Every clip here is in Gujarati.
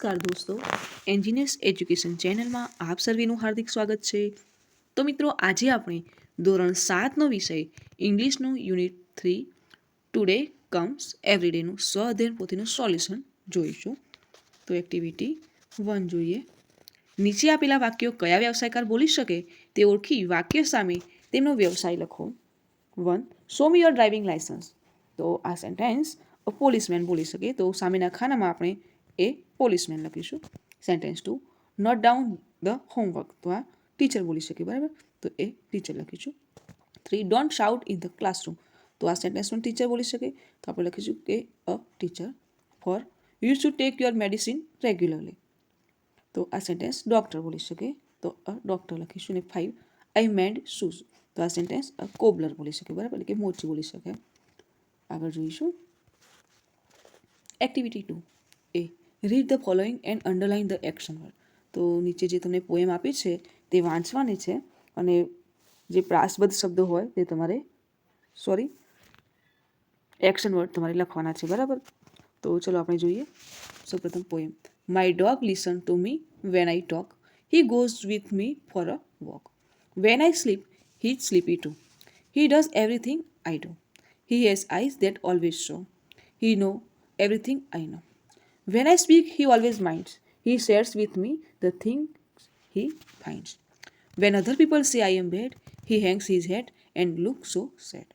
નમસ્કાર દોસ્તો. એન્જિનિયર્સ એજ્યુકેશન ચેનલમાં આપ સર્વેનું હાર્દિક સ્વાગત છે. તો મિત્રો, આજે આપણે ધોરણ સાતનો વિષય, ઇંગ્લિશનું યુનિટ થ્રી, ટુડે કમ્સ, એવરીડેનું સ્વ અધ્યયન પોથીનું સોલ્યુશન જોઈશું. તો એક્ટિવિટી વન જોઈએ. નીચે આપેલા વાક્યો કયા વ્યવસાયકાર બોલી શકે તે ઓળખી વાક્ય સામે તેમનો વ્યવસાય લખો. One show me your driving licence તો આ સેન્ટેન્સ પોલીસમેન બોલી શકે. તો સામેના ખાનામાં આપણે એ પોલીસમેન લખીશું sentence two note down the homework તો આ ટીચર બોલી શકે, બરાબર? તો એ ટીચર લખીશું. Three don't shout in the classroom તો આ સેન્ટેન્સ પણ ટીચર બોલી શકે. તો આપણે લખીશું કે a teacher four you should take your medicine regularly તો આ સેન્ટેન્સ ડૉક્ટર બોલી શકે. તો અ ડૉક્ટર લખીશું ને ફાઇવ આઈ મેડ શૂઝ તો આ સેન્ટેન્સ કોબલર બોલી શકે, બરાબર? એટલે કે મોચી બોલી શકે. આગળ જોઈશું. Activity two A read the following and underline the action word તો નીચે જે તમને પોએમ આપી છે, તે વાંચવાની છે અને જે પ્રાસબદ્ધ શબ્દો હોય તે તમારે સોરી એક્શન વર્ડ તમારે લખવાના છે, બરાબર? તો ચલો આપણે જોઈએ સૌપ્રથમ poem my dog listen to me when I talk he goes with me for a walk when I sleep he sleepy too he does everything I do he has eyes that always show he know everything I know. When I speak, he always minds. He shares with me the things he finds. When other people say I am bad, he hangs his head and looks so sad.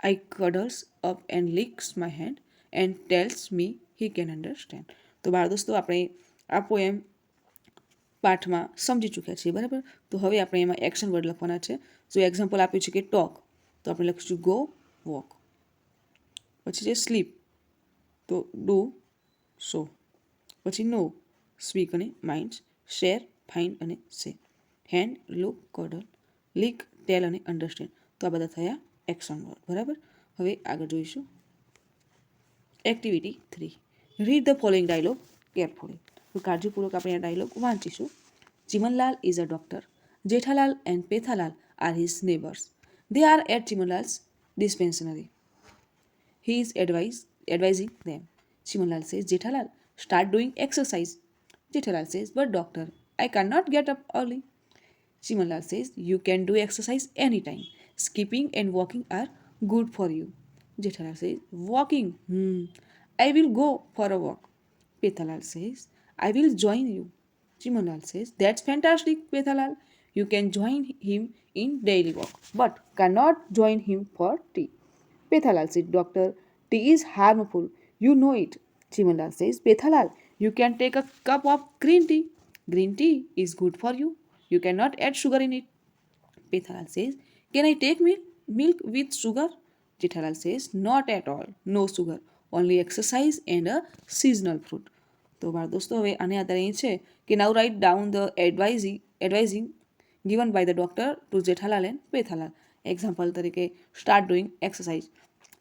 I cuddles up and licks my hand and tells me he can understand. તો બાળ દોસ્તો આપણે આ પોએમ પાઠમાં સમજી ચૂક્યા છીએ બરાબર તો હવે આપણે એમાં એક્શન વર્ડ લખવાના છે જો એક્ઝામ્પલ આપ્યું છે કે ટોક તો આપણે લખીશું ગો વોક પછી છે સ્લીપ તો ડુ સો પછી નો સ્પીક અને માઇન્ડ્સ શેર ફાઇન અને say. Hand look cuddle lick tail અને અન્ડરસ્ટેન્ડ. તો આ બધા થયા એક્શન વર્ડ બરાબર? હવે આગળ જોઈશું. Activity three. Read the following dialogue carefully. તો કાળજીપૂર્વક આપણે આ dialogue વાંચીશું. Chimanlal is a doctor. Jethalal and Pethalal are his neighbours. They are at Chimanlal's dispensary. He is advise, advising them. Chimanlal says, Jethalal, start doing exercise. Jethalal says, but doctor, I cannot get up early. Chimanlal says, you can do exercise anytime. Skipping and walking are good for you. Jethalal says, walking, hmm, I will go for a walk. Pethalal says, I will join you. Chimanlal says, that's fantastic, Pethalal. You can join him in daily walk, but cannot join him for tea. Pethalal says, Doctor, tea is harmful. You know it. Chimanlal says, Pethalal, you can take a cup of green tea. Green tea is good for you. You cannot add sugar in it. Pethalal says, Can I take milk, milk with sugar? Jethalal says, Not at all. No sugar. Only exercise and a seasonal fruit. તો બાળ દોસ્તો હવે આને આધારે એ છે કે now write down the advising advising given by the doctor to Jethalal and Pethalal example તરીકે સ્ટાર્ટ ડુઈંગ એક્સરસાઇઝ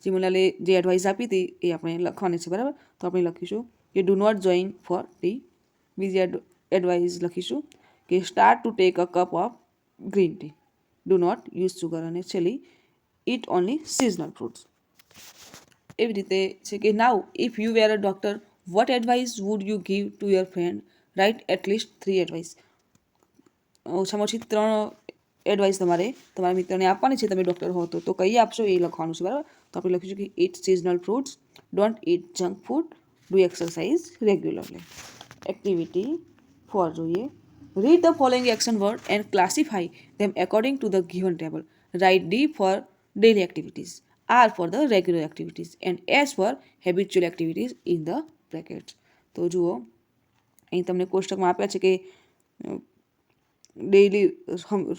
જીમુલાલે જે એડવાઇસ આપી હતી એ આપણે લખવાની છે, બરાબર? તો આપણે લખીશું કે do not join for tea બીજી એડવાઇસ લખીશું કે start to take a cup of green tea do not use sugar અને છેલ્લી ઇટ ઓનલી સિઝનલ ફ્રૂટ્સ એવી રીતે છે કે now if you were a doctor what advice would you give to your friend write at least three advice ઓછામાં ઓછી ત્રણ એડવાઇસ તમારે, તમારા મિત્રને આપવાની છે, તમે ડૉક્ટર હો તો કઈ આપશો એ લખવાનું છે, બરાબર? તો આપણે લખીશું કે eat seasonal fruits don't eat junk food do exercise regularly activity four જોઈએ read the following action word and classify them according to the given table write D for daily activities R for the regular activities and S for habitual activities in the brackets તો જુઓ, અહીં તમને કોષ્ટકમાં આપ્યા છે કે ડેઈલી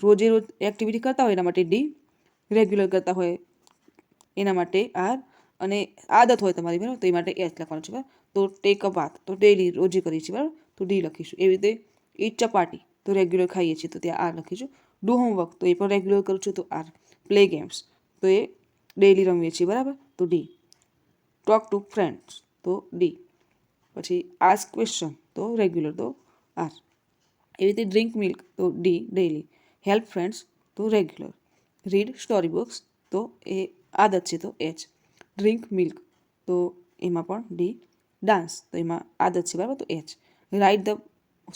રોજે રોજ એક્ટિવિટી કરતા હોય એના માટે ડી રેગ્યુલર કરતા હોય. એના માટે આર અને આદત હોય તમારી, બરાબર? તો એ માટે એચ લખવાનું છે, બરાબર? તો ટેક અ બાથ તો ડેલી રોજે કરીએ છીએ, બરાબર? તો ડી લખીશું. એવી રીતે ઈટ ચપાટી, તો રેગ્યુલર ખાઈએ છીએ, તો ત્યાં આર લખીશું. ડુ હોમવર્ક તો એ પણ રેગ્યુલર કરું છું, તો આર પ્લે ગેમ્સ તો એ ડેલી રમીએ છીએ, બરાબર? તો ડી ટોક ટુ ફ્રેન્ડ્સ તો ડી પછી આસ્ક ક્વેશ્ચન તો રેગ્યુલર તો આર એવી રીતે ડ્રિંક મિલ્ક તો ડી ડેલી હેલ્પ ફ્રેન્ડ્સ તો રેગ્યુલર રીડ સ્ટોરી બુક્સ તો એ આદત છે તો એચ ડ્રિંક મિલ્ક તો એમાં પણ ડી ડાન્સ તો એમાં આદત છે, બરાબર? તો H write the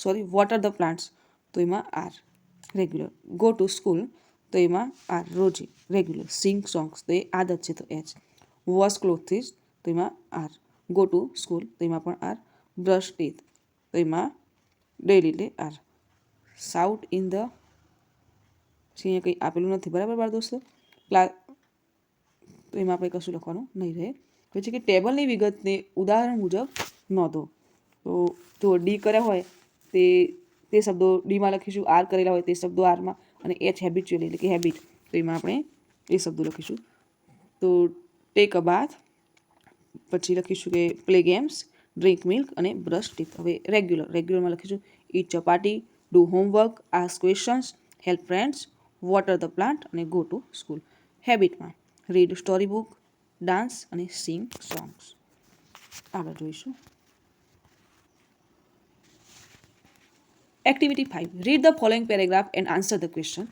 sorry water the plants તો એમાં R regular go to school તો એમાં આર રોજી. રેગ્યુલર સિંગ સોંગ્સ તો એ આદત છે, તો એચ વોશ ક્લોથિસ તો એમાં આર ગો ટુ સ્કૂલ તો એમાં પણ આર બ્રશ ટીથ તો એમાં ડેલી એટલે આર સાઉટ ઇન ધ અહીંયા કંઈ આપેલું નથી. બરાબર, બાળ દોસ્તો? ક્લા તો એમાં આપણે કશું લખવાનું નહીં રહે. પછી કે ટેબલની વિગતને ઉદાહરણ મુજબ નોંધો. તો જો ડી કર્યા હોય, તે તે શબ્દો ડીમાં લખીશું આર કરેલા હોય, તે શબ્દો આરમાં અને એચ હેબિચ્યુઅલી એટલે કે હેબિટ તો એમાં આપણે એ શબ્દો લખીશું. તો ટેક અ બાથ પછી લખીશું કે પ્લે ગેમ્સ ડ્રિંક મિલ્ક અને બ્રશ ટીથ હવે રેગ્યુલર રેગ્યુલરમાં લખીશું. Eat chapati do homework ask questions help friends water the plant અને ગો ટુ સ્કૂલ હેબિટમાં રીડ સ્ટોરી બુક ડાન્સ અને સિંગ સોંગ્સ આગળ જોઈશું Activity 5. Read the following paragraph and answer the question.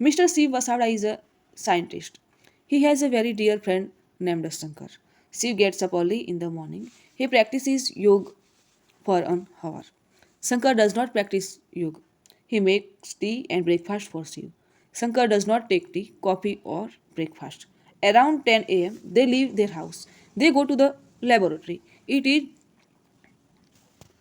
Mr. Shiv Vasavada is a scientist. He has a very dear friend named Shankar. Shiv gets up early in the morning. He practices yoga for an hour. Shankar does not practice yoga. He makes tea and breakfast for Shiv. Shankar does not take tea, coffee, or breakfast. Around 10 am, they leave their house. They go to the laboratory. It is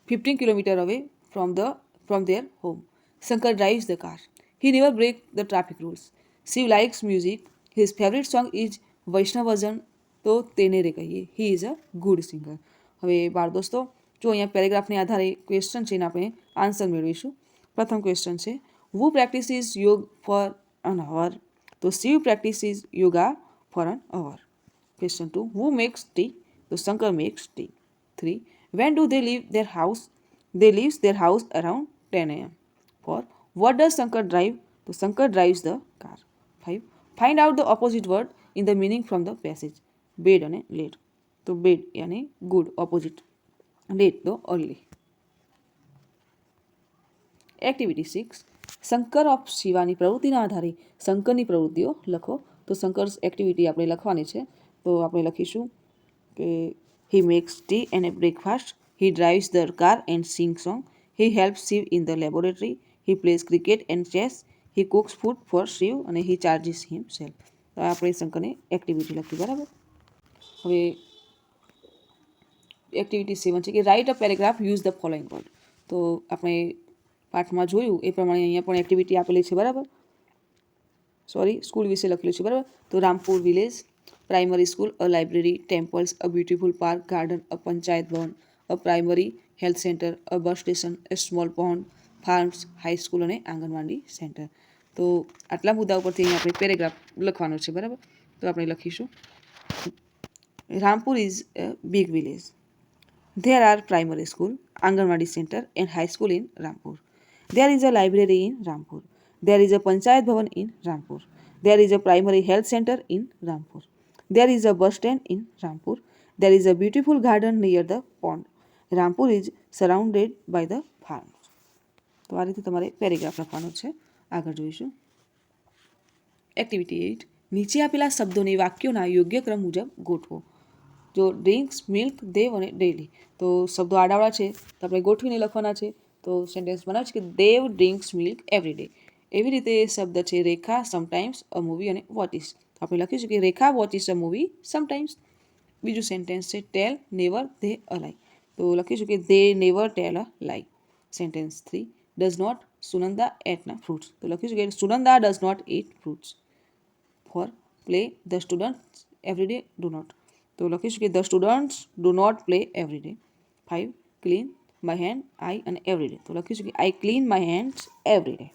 15 kilometer away from the from their home. Shankar drives the car. He never breaks the traffic rules. Shiv likes music. His favorite song is વૈષ્ણવજન તો તેને રે કહીએ he is a good singer હવે બાળ દોસ્તો જો અહીંયા પેરેગ્રાફને આધારે ક્વેશ્ચન છે એને આપણે આન્સર મેળવીશું પ્રથમ ક્વેશ્ચન છે who practice is yoga for an hour તો Shiv practice is yoga for an hour question two who makes tea તો Shankar makes tea three when do they leave their house they leaves their house around 10 am. 4. What does Shankar drive? So Shankar drives the car. 5. Find out the opposite word in the meaning from the passage. Bed અને late. તો bed यानी good opposite. Late તો early. Activity six Shankar of Shivani પ્રવૃત્તિના આધારે શંકરની પ્રવૃત્તિઓ લખો તો શંકર્સ એક્ટિવિટી આપણે લખવાની છે. તો આપણે લખીશું કે he makes tea and a breakfast he drives the car and sing song he help Shiv in the laboratory he plays cricket and chess he cooks food for Shiv અને હી ચાર્જીસ હિમ સેલ્ફ તો આપણે શંકરને એક્ટિવિટી લખી, બરાબર? હવે એક્ટિવિટી સેવન છે કે write a paragraph use the following word તો આપણે પાઠમાં જોયું, એ પ્રમાણે અહીંયા પણ એક્ટિવિટી આપેલી છે, બરાબર? સોરી, સ્કૂલ વિશે લખેલું છે, બરાબર? તો Rampur village primary school, a library, temples, a beautiful park, garden, a panchayat bhavan, a primary health centre, a bus station a small pond, farms high school અને આંગણવાડી સેન્ટર. તો આટલા મુદ્દા ઉપરથી અહીં આપણે પેરેગ્રાફ લખવાનો છે, બરાબર? તો આપણે લખીશું. Rampur is a big village. There are primary school, anganwadi centre and high school in Rampur. There is a library in Rampur. There is a Panchayat Bhavan in Rampur. There is a primary health center in Rampur. There is a bus stand in Rampur. There is a beautiful garden near the pond. Rampur is surrounded by the farms. તો આ રીતે તમારે પેરેગ્રાફ લખવાનો છે આગળ જોઈશું એક્ટિવિટી એઇટ નીચે આપેલા શબ્દોને વાક્યોના યોગ્ય ક્રમ મુજબ ગોઠવો જો ડ્રિંક્સ મિલ્ક દેવ અને ડેલી તો શબ્દો આડાવાળા છે તો આપણે ગોઠવીને લખવાના છે તો સેન્ટેન્સ બનાવે છે કે Dev drinks milk every day એવી રીતે શબ્દ છે, રેખા સમટાઈમ્સ અ મૂવી અને વોટિસ આપણે લખીશું કે Rekha watches a movie sometimes બીજું સેન્ટેન્સ છે tell never they a lie તો લખીશું કે they never tell a lie sentence three does not Sunanda eat fruits તો લખીશું કે Sunanda does not eat fruits four play the student every day not તો લખીશું કે the students do not play every day five clean my hand I અને એવરી ડે તો લખીશું કે I clean my hands every day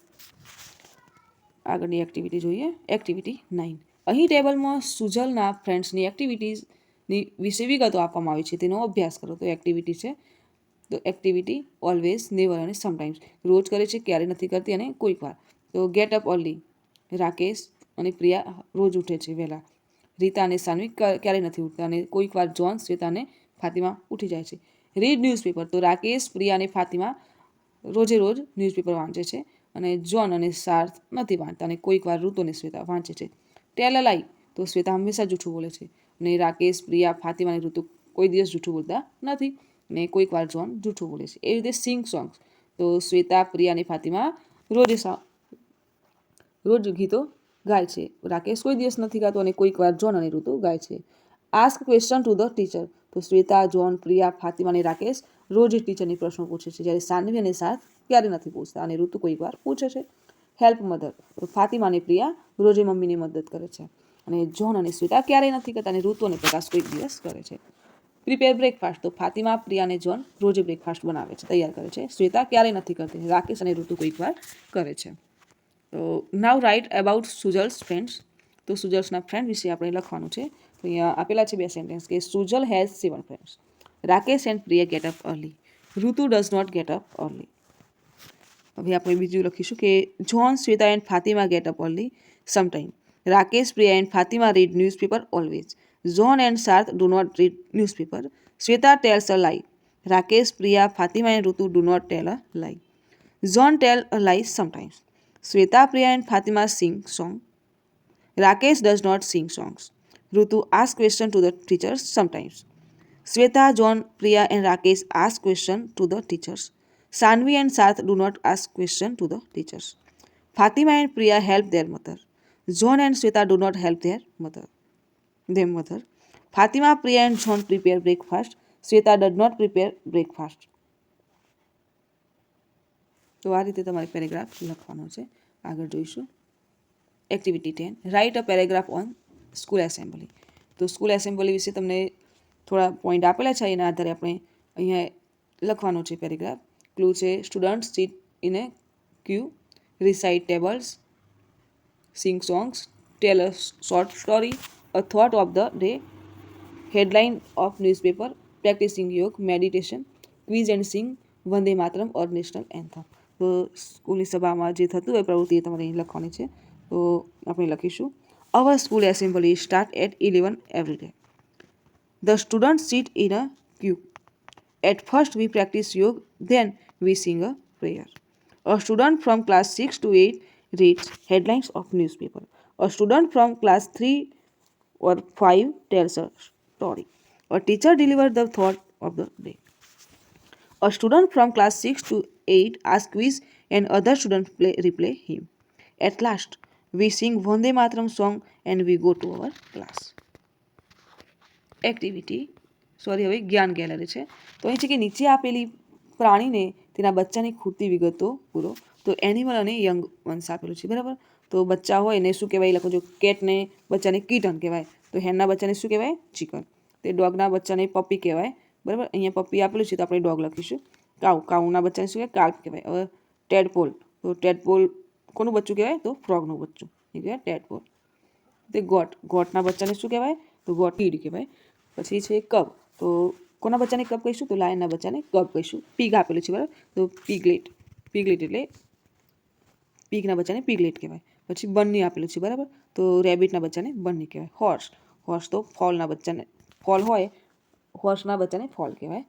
આગળની એક્ટિવિટી જોઈએ. એક્ટિવિટી નાઇન અહીં ટેબલમાં સુજલના ફ્રેન્ડ્સની એક્ટિવિટીઝની વિશે વિગતો આપવામાં આવી છે. તેનો અભ્યાસ કરો. તો એક્ટિવિટી છે. તો એક્ટિવિટી ઓલવેઝ નેવર અને સમટાઈમ્સ રોજ કરે છે, ક્યારે નથી કરતી અને કોઈક વાર. તો ગેટ અપ અર્લી રાકેશ અને પ્રિયા રોજ ઉઠે છે વહેલા. રીતા અને સાનવી ક્યારે નથી ઉઠતા અને કોઈક વાર જોન શ્વેતા અને ફાતિમા ઉઠી જાય છે. રીડ ન્યૂઝપેપર તો રાકેશ, પ્રિયા અને ફાતિમા રોજે રોજ ન્યૂઝપેપર વાંચે છે. અને જોન અને સાર્થ નથી વાંચતા અને કોઈક વાર ઋતુ અને શ્વેતા વાંચે છે. ટેલ લાઈ તો શ્વેતા હંમેશા જૂઠું બોલે છે અને રાકેશ, પ્રિયા, ફાતિમા અને ઋતુ કોઈ દિવસ જૂઠું બોલતા નથી ને કોઈક વાર જોન જૂઠું બોલે છે. એવી રીતે સિંગ સોંગ્સ, તો શ્વેતા, પ્રિયા અને ફાતિમા રોજ રોજ ગીતો ગાય છે. રાકેશ કોઈ દિવસ નથી ગાતો અને કોઈક વાર જોન અને ઋતુ ગાય છે. Ask question to the teacher તો શ્વેતા જોન પ્રિયા, ફાતિમા અને રાકેશ રોજ ટીચરની પ્રશ્નો પૂછે છે. જ્યારે સાનવી અને સાથ ક્યારે નથી પૂછતા. અને ઋતુ કોઈક વાર પૂછે છે. હેલ્પ મધર ફાતિમા અને પ્રિયા રોજે મમ્મીની મદદ કરે છે. અને જોન અને શ્વેતા ક્યારેય નથી કરતા અને ઋતુ અને પ્રકાશ કોઈક દિવસ કરે છે. પ્રિપેર બ્રેકફાસ્ટ તો ફાતિમા, પ્રિયા અને જોન રોજે બ્રેકફાસ્ટ બનાવે છે. તૈયાર કરે છે. શ્વેતા ક્યારેય નથી કરતી. રાકેશ અને ઋતુ કોઈક વાર કરે છે. તો now write about Sujal's friends તો સુજલ્સના ફ્રેન્ડ વિશે આપણે લખવાનું છે. તો અહીંયા આપેલા છે બે સેન્ટેન્સ કે Sujal has seven friends Rakesh and Priya get up early Ritu does not get up early હવે આપણે બીજું લખીશું કે John Shweta and Fatima get up only sometime. Rakesh Priya and Fatima read newspaper always. John and Sarth do not read newspaper. Shweta tells a lie. Rakesh Priya, Fatima and Ritu do not tell a lie. John tell a lie sometimes. Shweta Priya and Fatima sing song. Rakesh does not sing songs. Ritu ask question to the teachers sometimes. Shweta John Priya and Rakesh ask question to the teachers. Sanvi and Sath do not ask question to the teachers. Fatima and Priya help their mother. John and Sweta do not help their mother. Their mother. Fatima, Priya, and John prepare breakfast. Sweta does not prepare breakfast. તો આ રીતે તમારે પેરેગ્રાફ લખવાનો છે આગળ જોઈશું activity ten write a paragraph on school assembly તો સ્કૂલ એસેમ્બલી વિશે તમને થોડા પોઈન્ટ આપેલા છે એના આધારે આપણે અહીંયા લખવાનો છે પેરેગ્રાફ ક્લુ છે student sit in a queue recite tables sing songs tell a short story a thought of the day headline of newspaper practising yoga meditation quiz and sing Vande Mataram or national anthem તો સ્કૂલની સભામાં જે થતું હોય પ્રવૃત્તિ એ તમારે લખવાની છે. તો આપણે લખીશું. Our school assembly start at eleven every day the student sit in a queue At first, we practice yoga, then, we sing a prayer. A student from class 6 to 8 reads headlines of newspaper. A student from class 3 or 5 tells a story. A teacher delivers the thought of the day. A student from class 6 to 8 asks quiz and other students play, replay him. At last, we sing Vande Matram song and we go to our class. Activity sorry હવે જ્ઞાન ગેલેરી છે તો અહીં છે કે નીચે આપેલી પ્રાણીને તેના બચ્ચાની ખૂટતી વિગતો પૂરો. તો એનિમલ અને યંગ વંશ આપેલું છે, બરાબર? તો બચ્ચા હોય એને શું કહેવાય? લખો જો કેટને બચ્ચાને કીટન કહેવાય. તો હેનના બચ્ચાને શું કહેવાય? ચિકન તે ડોગના બચ્ચાને પપ્પી કહેવાય. બરાબર? અહીંયા પપ્પી આપેલું છે, તો આપણે ડોગ લખીશું. કાઉ કાઉના બચ્ચાને શું કહેવાય? કાલ્પ કહેવાય. હવે ટેડપોલ તો ટેડપોલ કોનું બચ્ચું કહેવાય? તો ફ્રોગનું બચ્ચું. એ કહેવાય ટેડપોલ તે ગોટ ગોટના બચ્ચાને શું કહેવાય? તો ગોટ કીડ કહેવાય. પછી છે કબ તો કોના બચ્ચાને કપ કહીશું તો લાયનના બચ્ચાને કપ કહીશું પીગ આપેલું છે, બરાબર? તો પીગલેટ પીગલેટ એટલે પીગના બચ્ચાને પીગલેટ કહેવાય. પછી બન્ની આપેલું છે, બરાબર? તો રેબિટના બચ્ચાને બન્ની કહેવાય. હોર્સ હોર્સ તો ફોલના બચ્ચાને ફોલ હોય હોર્સના બચ્ચાને ફોલ કહેવાય.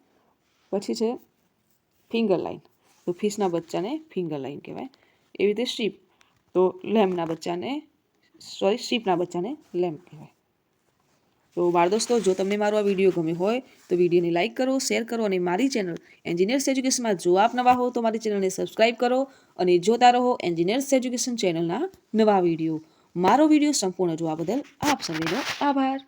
પછી છે ફિંગર લાઇન તો ફિશના બચ્ચાને ફિંગર લાઇન કહેવાય. એવી રીતે શીપ તો લેમ્પના બચ્ચાને સોરી શીપના બચ્ચાને લેમ્પ કહેવાય. તો બાળ દોસ્તો, જો તમને મારો આ વીડિયો ગમ્યો હોય, તો વિડીયોને લાઇક કરો શેર કરો અને મારી ચેનલ એન્જિનિયર્સ એજ્યુકેશનમાં જો આપ નવા હો, તો મારી ચેનલને સબસ્ક્રાઇબ કરો અને જોતા રહો એન્જિનિયર્સ એજ્યુકેશન ચેનલના નવા વીડિયો મારો વીડિયો સંપૂર્ણ જોવા બદલ આપ સૌનો આભાર.